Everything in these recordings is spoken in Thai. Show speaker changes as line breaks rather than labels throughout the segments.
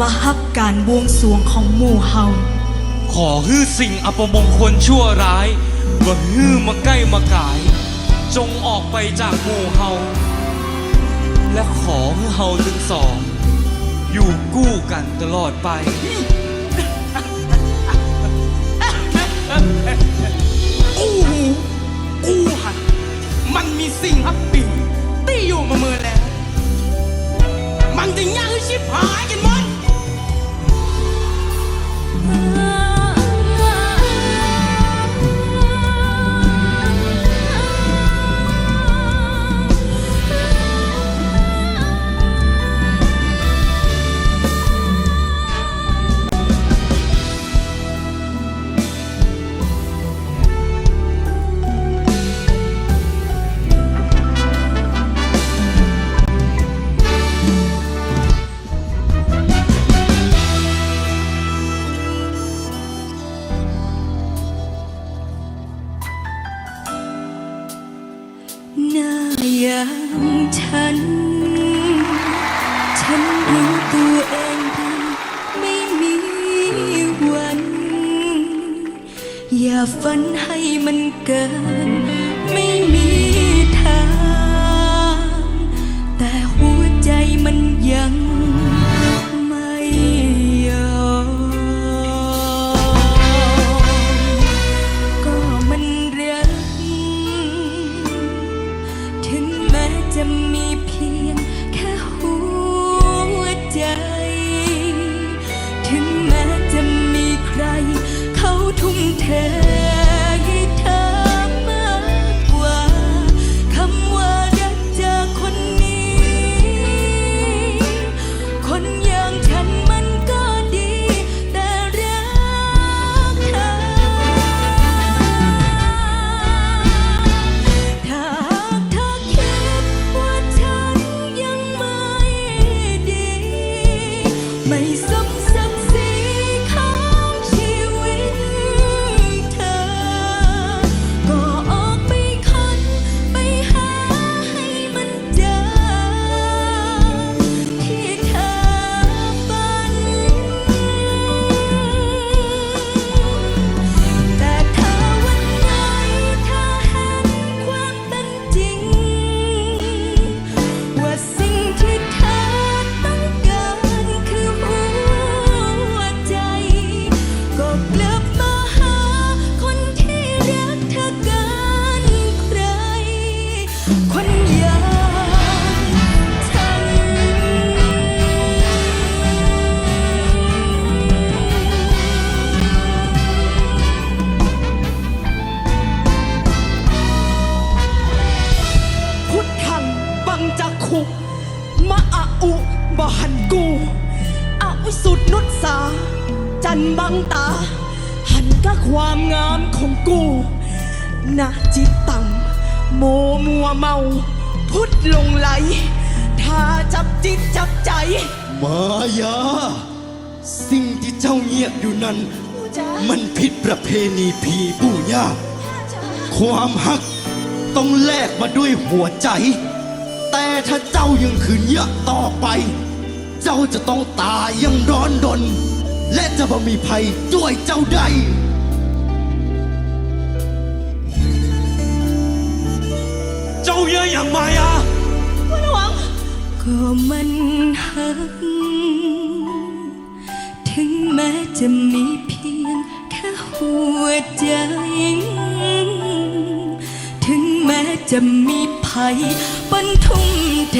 มาฮับการบวงสรวงของหมู่เฮา
ขอฮื้อสิ่งอัปมงคลชั่วร้ายว่าฮื้อมาใกล้มากาย จงออกไปจากหมู่เฮา และขอให้เฮาทั้งสอง อยู่กู้กันตลอดไป
กูหูกูหันมันมีสิ่งฮับปีที่อยู่มาเมื่อแล้ว มันจะย่างให้ชิบหายา
ฝันให้มันเกิน จันบัง
ตา หันก็ความงามของกูนะจิตตังโมมัวเมา พุทธลงไหลถ้าจับจิตจับใจ
มายา สิ่งที่เจ้าเงียบอยู่นั้น มันผิดประเพณีผีปู่ย่าความหักต้องแลกมาด้วยหัวใจ แต่ถ้าเจ้ายังขืนเยอะต่อไป เจ้าจะต้องตายอยังร้อนดน และจะบ่มีภัยด้วยเจ้าใด
เจ้าเยอะอย่างมายา
ก็มันหัก ถึงแม้จะมีเพียงแค่หัวใจ ถึงแม้จะมีภัยบรรทุ่มเท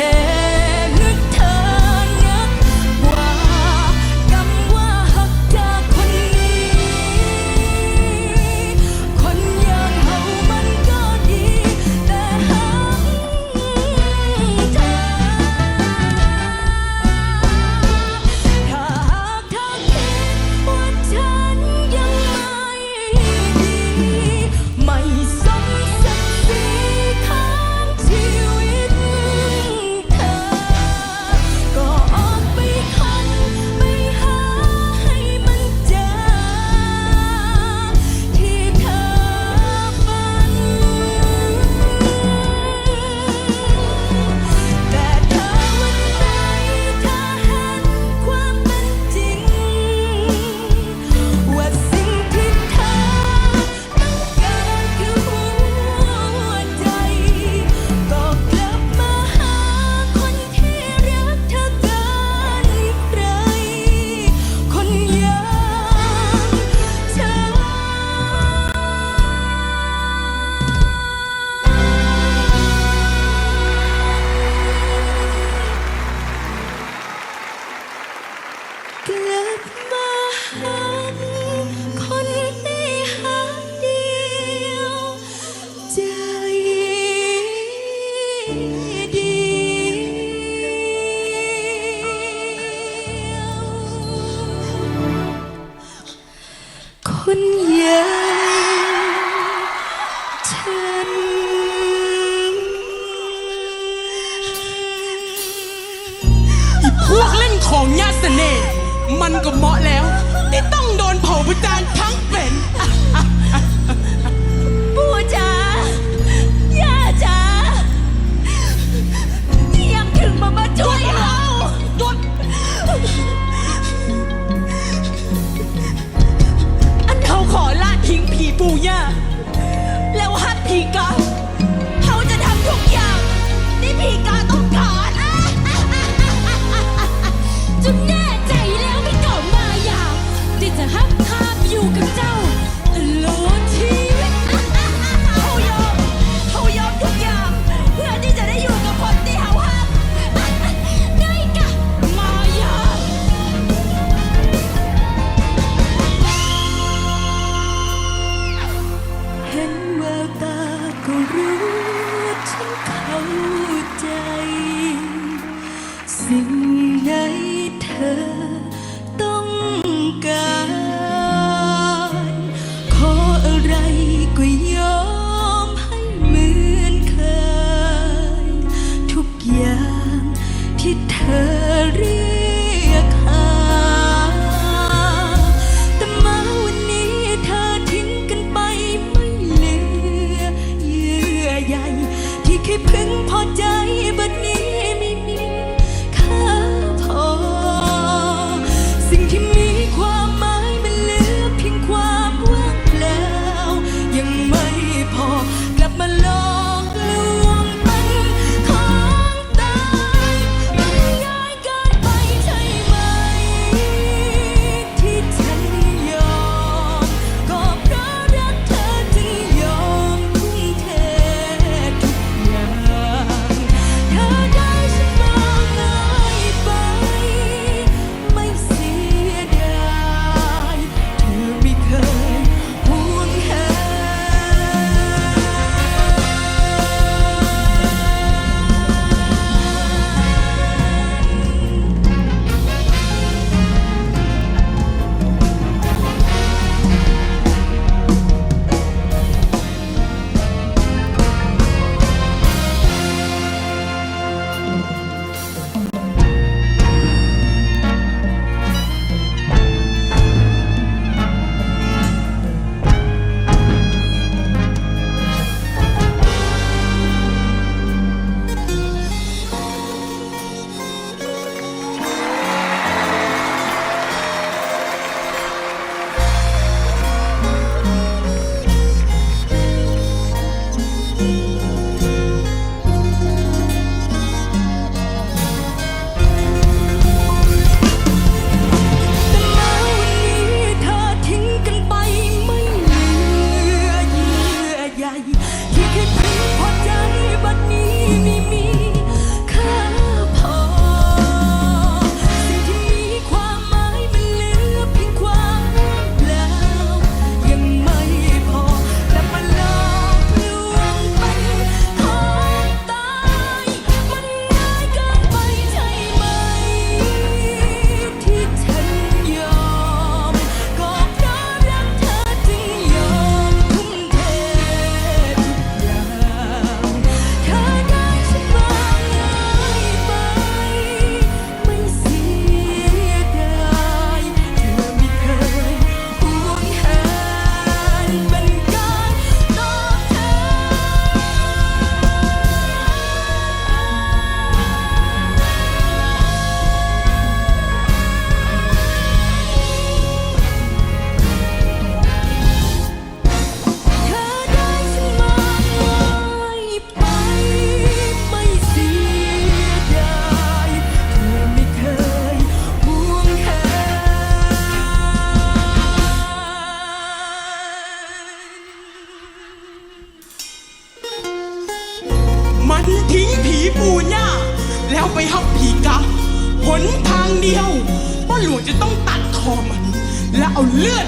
สิ่งไหนเธอ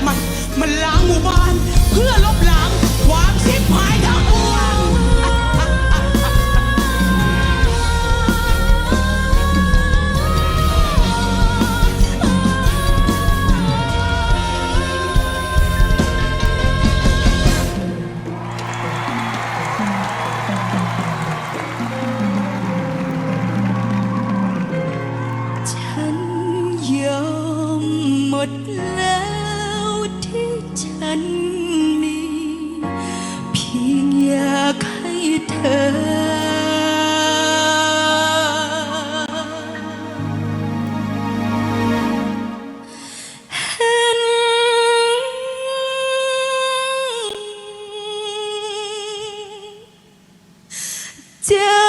มัน มันล้างหมู่บ้าน เพื่อลบล้างความชิบหาย
Те